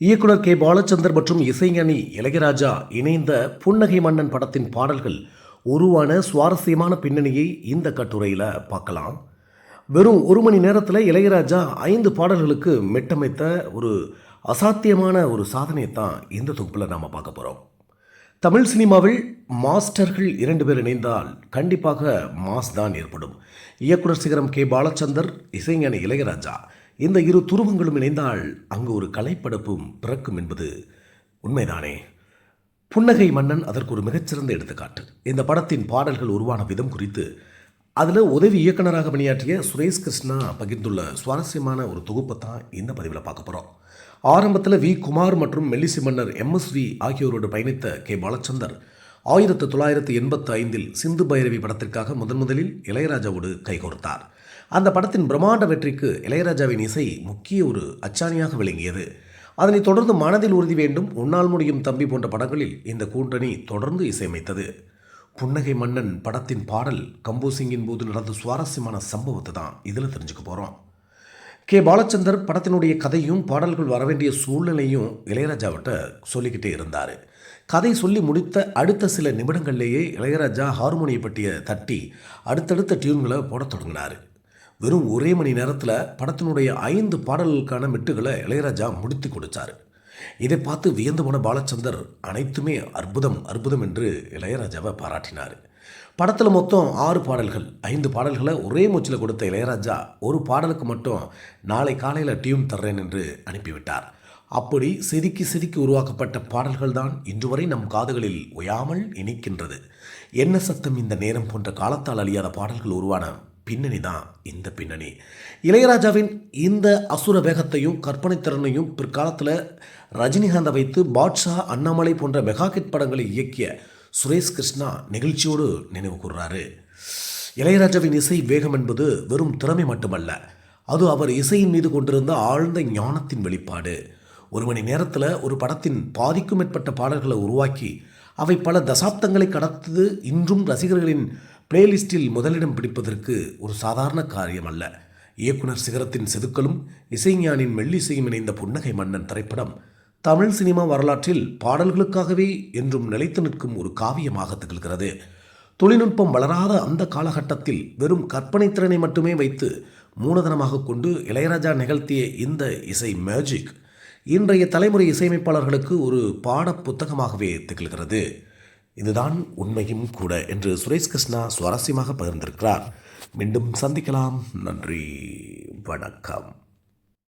இயக்குனர் கே. பாலச்சந்தர் மற்றும் இசைஞானி இளையராஜா இணைந்த புன்னகை மன்னன் படத்தின் பாடல்கள் உருவான சுவாரஸ்யமான பின்னணியை இந்த கட்டுரையில் பார்க்கலாம். வெறும் ஒரு மணி நேரத்தில் இளையராஜா ஐந்து பாடல்களுக்கு மெட்டமைத்த ஒரு அசாத்தியமான ஒரு சாதனையை தான் இந்த தொகுப்பில் நாம் பார்க்க போகிறோம் தமிழ் சினிமாவில் மாஸ்டர்கள் இரண்டு பேர் இணைந்தால் கண்டிப்பாக மாஸ் தான் ஏற்படும். இயக்குனர் சிகரம் கே. பாலச்சந்தர் இசைஞானி இளையராஜா. இந்த இரு துருவங்களும் இணைந்தால் அங்கு ஒரு கலைப்படைப்பும் பிறக்கும் என்பது உண்மைதானே? புன்னகை மன்னன் அதற்கு ஒரு மிகச்சிறந்த எடுத்துக்காட்டு. இந்த படத்தின் பாடல்கள் உருவான விதம் குறித்து அதில் உதவி இயக்குனராக பணியாற்றிய சுரேஷ் கிருஷ்ணா பகிர்ந்துள்ள சுவாரஸ்யமான ஒரு தொகுப்பை தான் இந்த பதிவில் பார்க்க போகிறோம் ஆரம்பத்தில் வி. குமார் மற்றும் மெல்லிசி மன்னர் எம்எஸ்வி ஆகியோரோடு பயணித்த கே. பாலச்சந்தர் ஆயிரத்து தொள்ளாயிரத்து எண்பத்து ஐந்தில் சிந்து பைரவி படத்திற்காக முதன் முதலில் இளையராஜாவோடு கைகோர்த்தார். அந்த படத்தின் பிரம்மாண்ட வெற்றிக்கு இளையராஜாவின் இசை முக்கிய ஒரு அச்சாணியாக விளங்கியது. அதனைத் தொடர்ந்து மனதில் உறுதி வேண்டும் உன்னால் முடியும் தம்பி போன்ற படங்களில் இந்த கூட்டணி தொடர்ந்து இசையமைத்தது. புன்னகை மன்னன் படத்தின் பாடல் கம்போசிங்கின் போது நடந்த சுவாரஸ்யமான சம்பவத்தை தான் இதில் தெரிஞ்சுக்க போகிறோம் கே. பாலச்சந்தர் படத்தினுடைய கதையும் பாடல்கள் வரவேண்டிய சூழ்நிலையும் இளையராஜாவிட்ட சொல்லிக்கிட்டே இருந்தார். கதை சொல்லி முடித்த அடுத்த சில நிமிடங்கள்லேயே இளையராஜா ஹார்மோனிய பட்டியை தட்டி அடுத்தடுத்த டியூன்களை போடத் தொடங்கினார். வெறும் ஒரே மணி நேரத்தில் படத்தினுடைய ஐந்து பாடல்களுக்கான மெட்டுகளை இளையராஜா முடித்து கொடுத்தார். இதை பார்த்து வியந்து போன பாலச்சந்தர் அனைத்துமே அற்புதம் அற்புதம் என்று இளையராஜாவை பாராட்டினார். படத்தில் மொத்தம் ஆறு பாடல்கள் ஐந்து பாடல்களை ஒரே மூச்சில் கொடுத்த இளையராஜா ஒரு பாடலுக்கு மட்டும் நாளை காலையில் டியூன் தர்றேன் என்று அனுப்பிவிட்டார். அப்படி செதுக்கி செதுக்கி உருவாக்கப்பட்ட பாடல்கள் தான் இன்று வரை நம் காதுகளில் ஒயாமல் இணைக்கின்றது என்ன சத்தம் இந்த நேரம் போன்ற காலத்தால் அழியாத பாடல்கள் உருவான பின்னணி தான் இந்த பின்னணி. இளையராஜாவின் இந்த அசுர வேகத்தையும் கற்பனை திறனையும் பிற்காலத்தில் ரஜினிகாந்தை வைத்து பாட்ஷா அண்ணாமலை போன்ற மெகா ஹிட் படங்களை இயக்கிய சுரேஷ் கிருஷ்ணா நிகழ்ச்சியோடு நினைவு கூர்றாரு. இளையராஜாவின் இசை வேகம் என்பது வெறும் திறமை மட்டுமல்ல அது அவர் இசையின் மீது கொண்டிருந்த ஆழ்ந்த ஞானத்தின் வெளிப்பாடு. ஒரு மணி நேரத்தில் ஒரு படத்தின் பாதிக்கும் மேற்பட்ட பாடல்களை உருவாக்கி அவை பல தசாப்தங்களை கடத்தது இன்றும் ரசிகர்களின் பிளேலிஸ்டில் முதலிடம் பிடிப்பதற்கு ஒரு சாதாரண காரியம் அல்ல. இயக்குனர் சிகரத்தின் செதுக்கலும் இசைஞானின் மெல்லிசையும் இணைந்த புன்னகை மன்னன் திரைப்படம் தமிழ் சினிமா வரலாற்றில் பாடல்களுக்காகவே என்றும் நிலைத்து நிற்கும் ஒரு காவியமாக திகழ்கிறது. தொழில்நுட்பம் வளராத அந்த காலகட்டத்தில் வெறும் கற்பனை திறனை மட்டுமே வைத்து மூலதனமாக கொண்டு இளையராஜா நிகழ்த்திய இந்த இசை மேஜிக் இன்றைய தலைமுறை இசையமைப்பாளர்களுக்கு ஒரு பாட புத்தகமாகவே திகழ்கிறது. இதுதான் உண்மையும் கூட என்று சுரேஷ் கிருஷ்ணா சுவாரஸ்யமாக பகிர்ந்திருக்கிறார். மீண்டும் சந்திக்கலாம். நன்றி. வணக்கம்.